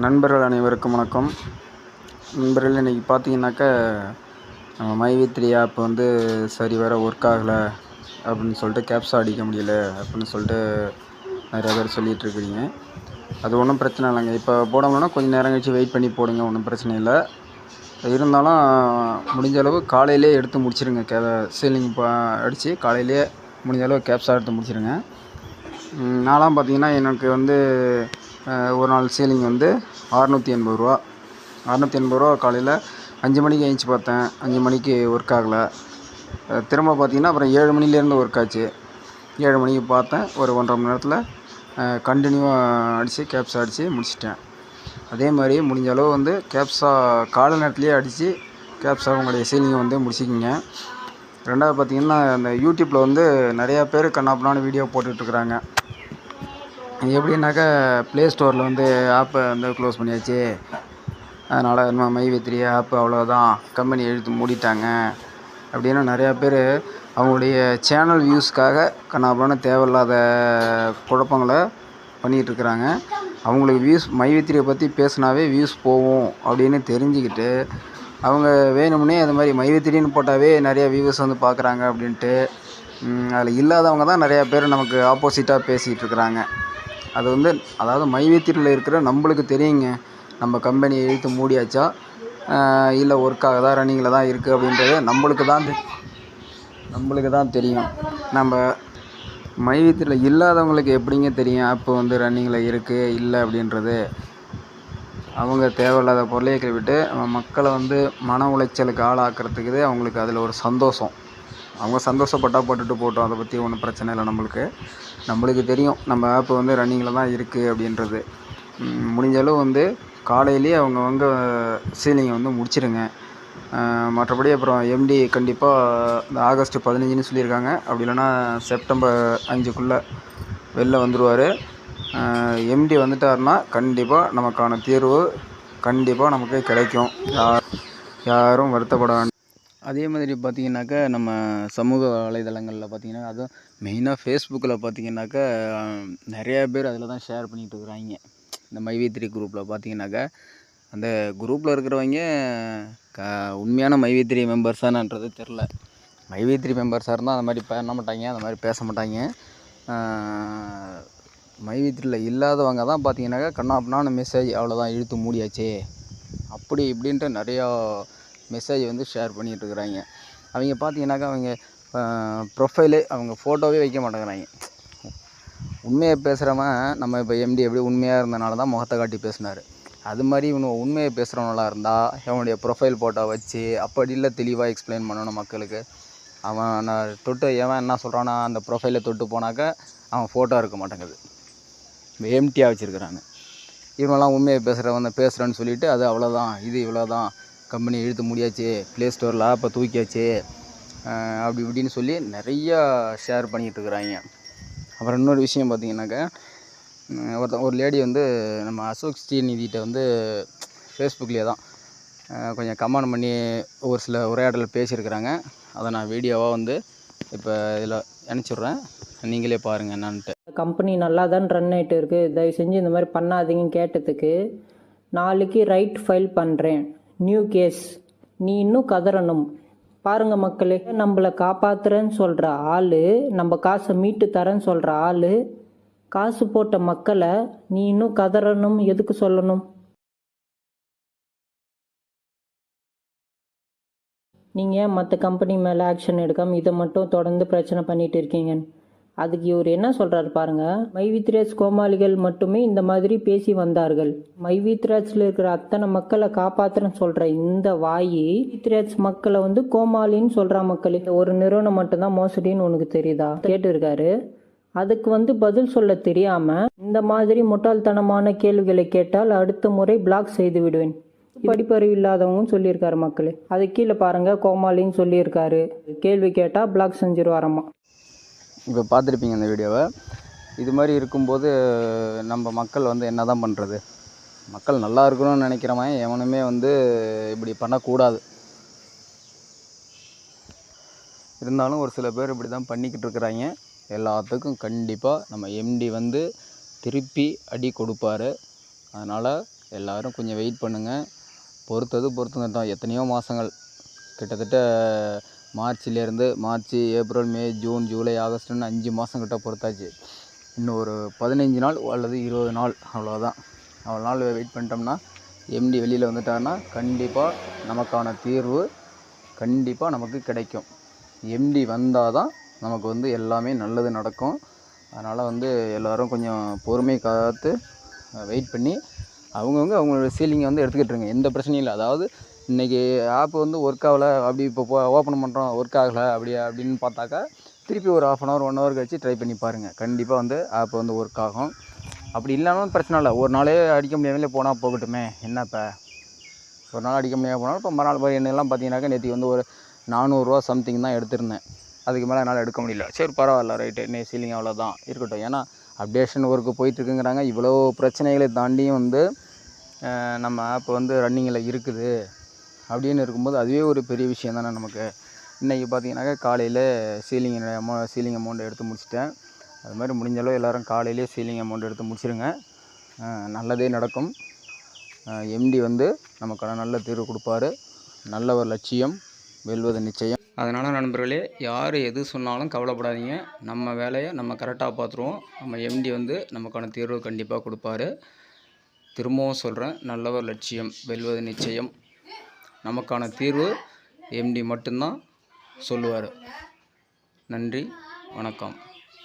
நண்பர்கள் அனைவருக்கும் வணக்கம். நண்பர்கள் இன்றைக்கி பார்த்தீங்கன்னாக்கா நம்ம மைவி த்ரீ ஆப் வந்து சரி வர ஒர்க் ஆகலை அப்படின்னு சொல்லிட்டு கேப்ஸா அடிக்க முடியல அப்படின்னு சொல்லிட்டு நிறையா பேர் சொல்லிகிட்டு இருக்கிறீங்க. அது ஒன்றும் பிரச்சனை இல்லைங்க. இப்போ போடணும்னா கொஞ்சம் நேரம் கழிச்சு வெயிட் பண்ணி போடுங்க ஒன்றும் பிரச்சனை இல்லை. இருந்தாலும் முடிஞ்ச அளவு காலையிலே எடுத்து முடிச்சிருங்க. கே சீலிங் பா அடித்து காலையிலே முடிஞ்ச அளவு கேப்ஸா எடுத்து முடிச்சிருங்க. நான்லாம் பார்த்தீங்கன்னா எனக்கு வந்து ஒரு நாள் சீலிங் வந்து அறநூற்றி எண்பது ரூபா. அறநூற்றி எண்பது ரூபா காலையில் அஞ்சு மணிக்கு எழுந்துச்சி பார்த்தேன். அஞ்சு மணிக்கு ஒர்க் ஆகலை. திரும்ப பார்த்தீங்கன்னா அப்புறம் ஏழு மணிலேருந்து ஒர்க் ஆச்சு. ஏழு மணிக்கு பார்த்தேன். ஒரு ஒன்றரை மணி நேரத்தில் கண்டினியூவாக அடித்து கேப்ஸா அடித்து முடிச்சிட்டேன். அதே மாதிரி முடிஞ்ச அளவு வந்து கேப்ஸா காலை நேரத்துலேயே அடித்து கேப்ஸா உங்களுடைய சீலிங்கை வந்து முடிச்சிக்கிங்க. ரெண்டாவது பார்த்தீங்கன்னா அந்த யூடியூப்பில் வந்து நிறையா பேர் கண்ணாப்பினான்னு வீடியோ போட்டுட்ருக்குறாங்க எப்படின்னாக்கா ப்ளே ஸ்டோரில் வந்து ஆப்பை வந்து க்ளோஸ் பண்ணியாச்சு. அதனால் நம்ம மை த்ரீ ஆப் அவ்வளோதான் கம்பெனி எழுத்து மூடிட்டாங்க. அப்படின்னு நிறையா பேர் அவங்களுடைய சேனல் வியூஸ்க்காக கண்ணாப்பினான்னு தேவையில்லாத குழப்பங்களை பண்ணிகிட்ருக்குறாங்க அவங்களுக்கு வியூஸ் மைவித்திரியை பற்றி பேசுனாவே வியூஸ் போகும் அப்படின்னு தெரிஞ்சுக்கிட்டு அவங்க வேணும்னே அது மாதிரி மைவித்திரின்னு போட்டாவே நிறையா வியூஸ் வந்து பார்க்குறாங்க அப்படின்ட்டு அதில் இல்லாதவங்க தான் நிறையா பேர் நமக்கு ஆப்போசிட்டாக பேசிகிட்டு இருக்கிறாங்க. அது வந்து அதாவது மைவேத்திரியில் இருக்கிற நம்மளுக்கு தெரியுங்க. நம்ம கம்பெனியை இழுத்து மூடியாச்சா? இல்லை ஒர்க் ஆகுதா? ரன்னிங்கில் தான் இருக்குது அப்படின்றது நம்மளுக்கு தான் நம்மளுக்கு தான் தெரியும். நம்ம மைவேத்திரியில் இல்லாதவங்களுக்கு எப்படிங்க தெரியும்? ஆப் வந்து ரன்னிங்கில் இருக்குது இல்லை அப்படின்றது? அவங்க தேவையில்லாத பொருளையை விட்டு நம்ம மக்களை வந்து மன உளைச்சலுக்கு ஆளாக்குறதுக்கு அவங்களுக்கு அதில் ஒரு சந்தோஷம். அவங்க சந்தோஷப்பட்டால் போட்டுட்டு போட்டோம். அதை பற்றி ஒன்றும் பிரச்சனை இல்லை நம்மளுக்கு. நம்மளுக்கு தெரியும். நம்ம ஆப் வந்து ரன்னிங்கில் தான் இருக்குது அப்படின்றது. முடிஞ்சளவு முடிஞ்ச அளவு வந்து காலையிலேயே அவங்கவங்க சீலிங்கை வந்து முடிச்சிருங்க. மற்றபடி அப்புறம் எம்டி கண்டிப்பாக இந்த ஆகஸ்ட் பதினஞ்சுன்னு சொல்லியிருக்காங்க. அப்படி இல்லைன்னா செப்டம்பர் அஞ்சுக்குள்ளே வெளில வந்துடுவார் எம்டி வந்துட்டார்னா கண்டிப்பாக நமக்கான தீர்வு கண்டிப்பாக நமக்கு கிடைக்கும். யாரும் வருத்தப்பட வேண்டாம். அதே மாதிரி பார்த்தீங்கன்னாக்கா நம்ம சமூக வலைதளங்களில் பார்த்தீங்கன்னா அதுவும் மெயினாக ஃபேஸ்புக்கில் பார்த்தீங்கன்னாக்கா நிறையா பேர் அதில் தான் ஷேர் பண்ணிகிட்டு இருக்கிறாங்க. இந்த மைவி த்ரீ குரூப்பில் பார்த்தீங்கன்னாக்கா அந்த குரூப்பில் இருக்கிறவங்க க உண்மையான மைவி த்ரீ மெம்பர்ஸானன்றது தெரில மைவி த்ரீ மெம்பர்ஸாக இருந்தால் அந்த மாதிரி பண்ண மாட்டாங்க அந்த மாதிரி பேச மாட்டாங்க. மைவி த்ரீயில் இல்லாதவங்க தான் பார்த்தீங்கன்னாக்கா கண்ணாப்பினான மெசேஜ் அவ்வளோதான் இழுத்து மூடியாச்சு. அப்படி இப்படின்ட்டு நிறையா மெசேஜ் வந்து ஷேர் பண்ணிகிட்டு இருக்கிறாங்க அவங்க பார்த்தீங்கன்னாக்கா அவங்க ப்ரொஃபைலே அவங்க ஃபோட்டோவே வைக்க மாட்டேங்கிறாங்க. உண்மையை பேசுகிறவன் நம்ம இப்போ எம்டி எப்படி உண்மையாக இருந்தனால தான் முகத்தை காட்டி பேசினார். அது மாதிரி இவனு உண்மையை பேசுகிறவனாக இருந்தால் அவனுடைய ப்ரொஃபைல் ஃபோட்டோ வச்சு அப்படி இல்லை தெளிவாக எக்ஸ்பிளைன் பண்ணணும் மக்களுக்கு. அவன் நான் தொட்டு எவன் என்ன சொல்கிறானா அந்த ப்ரொஃபைலை தொட்டு போனாக்கா அவன் ஃபோட்டோ இருக்க மாட்டேங்குது. எம்டியாக வச்சுருக்கிறாங்க இவனெல்லாம் உண்மையை பேசுகிறவன் பேசுகிறேன்னு சொல்லிட்டு அது அவ்வளோதான் இது இவ்வளோதான் கம்பெனி இழுத்து முடியாச்சு ப்ளே ஸ்டோரில் ஆப்பை தூக்கியாச்சு அப்படி இப்படின்னு சொல்லி நிறையா ஷேர் பண்ணிகிட்டு இருக்கிறாங்க. அப்புறம் இன்னொரு விஷயம் பார்த்தீங்கன்னாக்கா ஒருத்த ஒரு லேடி வந்து நம்ம அசோக் ஸ்ரீநிதிகிட்ட வந்து ஃபேஸ்புக்லேயே தான் கொஞ்சம் கமெண்ட் பண்ணி ஒரு சில உரையாடல் பேசியிருக்கிறாங்க. அதை நான் வீடியோவாக வந்து இப்போ இதில் அனுப்பிச்சிட்றேன். நீங்களே பாருங்கள் என்னான்ட்டு. கம்பெனி நல்லா தான் ரன் ஆகிட்டு இருக்குது தயவு செஞ்சு இந்த மாதிரி பண்ணாதீங்கன்னு கேட்டதுக்கு நாளைக்கு ரைட் ஃபைல் பண்ணுறேன் நியூ கேஸ் நீ இன்னும் கதறணும். பாருங்க மக்களே நம்மளை காப்பாத்துறேன்னு சொல்கிற ஆள் நம்ம காசை மீட்டு தரேன்னு சொல்கிற ஆள் காசு போட்ட மக்களை நீ இன்னும் கதறணும். எதுக்கு சொல்லணும்? நீங்கள் மற்ற கம்பெனி மேலே ஆக்ஷன் எடுக்காமல் இதை மட்டும் தொடர்ந்து பிரச்சனை பண்ணிட்டு இருக்கீங்க அதுக்கு இவர் என்ன சொல்றாரு பாருங்க மைவித்ராஜ் கோமாளிகள் மட்டுமே இந்த மாதிரி பேசி வந்தார்கள். மைவித்ராஜ்ல இருக்கிற அத்தனை மக்களை காப்பாத்துறேன்னு சொல்ற இந்த வாயி வித்ராஜ் மக்களை வந்து கோமாளின்னு சொல்றா மக்கள். இந்த ஒரு நிறுவனம் மட்டும்தான் மோசடின்னு உனக்கு தெரியுதா? கேட்டிருக்காரு. அதுக்கு வந்து பதில் சொல்ல தெரியாம இந்த மாதிரி முட்டாள்தனமான கேள்விகளை கேட்டால் அடுத்த முறை பிளாக் செய்து விடுவேன். படிப்பறிவு இல்லாதவங்க சொல்லியிருக்காரு மக்களே. அது கீழே பாருங்க கோமாளின்னு சொல்லியிருக்காரு. கேள்வி கேட்டா பிளாக் செஞ்சிருவாரம்மா இப்போ பார்த்துருப்பீங்க இந்த வீடியோவை. இது மாதிரி இருக்கும்போது நம்ம மக்கள் வந்து என்ன தான் பண்ணுறது மக்கள் நல்லா இருக்கணும்னு நினைக்கிறவன் எவனுமே வந்து இப்படி பண்ணக்கூடாது. இருந்தாலும் ஒரு சில பேர் இப்படி தான் பண்ணிக்கிட்டு இருக்கிறாங்க. எல்லாத்துக்கும் கண்டிப்பாக நம்ம எம்டி வந்து திருப்பி அடி கொடுப்பாரு. அதனால் எல்லோரும் கொஞ்சம் வெயிட் பண்ணுங்கள் பொறுத்தது பொறுத்து தான். எத்தனையோ மாதங்கள் கிட்டத்தட்ட மார்ச்லேருந்து March April May June July ஆகஸ்ட்னு அஞ்சு மாதம் கிட்ட பொறுத்தாச்சு. இன்னும் ஒரு பதினஞ்சு நாள் அல்லது இருபது நாள் அவ்வளோதான் அவ்வளோ நாள் வெயிட் பண்ணிட்டோம்னா எம்டி வெளியில் வந்துட்டாருன்னா கண்டிப்பாக நமக்கான தீர்வு கண்டிப்பாக நமக்கு கிடைக்கும். எம்டி வந்தால் தான் நமக்கு வந்து எல்லாமே நல்லது நடக்கும். அதனால் வந்து எல்லோரும் கொஞ்சம் பொறுமை காத்து வெயிட் பண்ணி அவங்கவுங்க அவங்களோட சீலிங்கை வந்து எடுத்துக்கிட்டுருங்க. எந்த பிரச்சனையும் இல்லை. அதாவது இன்றைக்கி ஆப் வந்து ஒர்க் ஆகலை. அப்படி இப்போ ஓப்பன் பண்ணுறோம் ஒர்க் ஆகலை. அப்படி அப்படின்னு பார்த்தாக்கா திருப்பி ஒரு half an hour one hour கழிச்சு ட்ரை பண்ணி பாருங்கள் கண்டிப்பாக வந்து ஆப் வந்து ஒர்க் ஆகும். அப்படி இல்லைனாலும் பிரச்சனை இல்லை. ஒரு நாளே அடிக்க முடியாமலே போனால் போகட்டுமே. என்ன இப்போ ஒரு நாள் அடிக்க முடியாமல் போனாலும் இப்போ மறுநாள் போய் என்னெல்லாம் பார்த்தீங்கன்னாக்கா நேற்று வந்து ஒரு நானூறுரூவா சம்திங் தான் எடுத்திருந்தேன். அதுக்கு மேலே என்னால் எடுக்க முடியல. சரி பரவாயில்ல ரைட்டு நே சீலிங் அவ்வளோதான் இருக்கட்டும். ஏன்னா அப்டேஷன் ஒர்க்கு போயிட்டுருக்குங்கிறாங்க. இவ்வளோ பிரச்சனைகளை தாண்டியும் வந்து நம்ம ஆப் வந்து ரன்னிங்கில் இருக்குது. அப்படின்னு இருக்கும்போது அதுவே ஒரு பெரிய விஷயம் தானே நமக்கு. இன்றைக்கி பார்த்தீங்கன்னாக்கா காலையில் சீலிங் அமௌ சீலிங் அமௌண்ட் எடுத்து முடிச்சிட்டேன். அது மாதிரி முடிஞ்ச அளவு எல்லோரும் காலையிலே சீலிங் அமௌண்ட் எடுத்து முடிச்சிருங்க. நல்லதே நடக்கும். எம்டி வந்து நமக்கான நல்ல தீர்வு கொடுப்பாரு. நல்ல ஒரு லட்சியம் வெல்வது நிச்சயம். அதனால் நண்பர்களே யார் எது சொன்னாலும் கவலைப்படாதீங்க. நம்ம வேலையை நம்ம கரெக்டாக பார்த்துருவோம். நம்ம எம்டி வந்து நமக்கான தீர்வு கண்டிப்பாக கொடுப்பாரு. திரும்பவும் சொல்கிறேன் நல்ல ஒரு லட்சியம் வெல்வது நிச்சயம். நமக்கான தீர்வு எம்டி மட்டும்தான் சொல்லுவார். நன்றி வணக்கம்.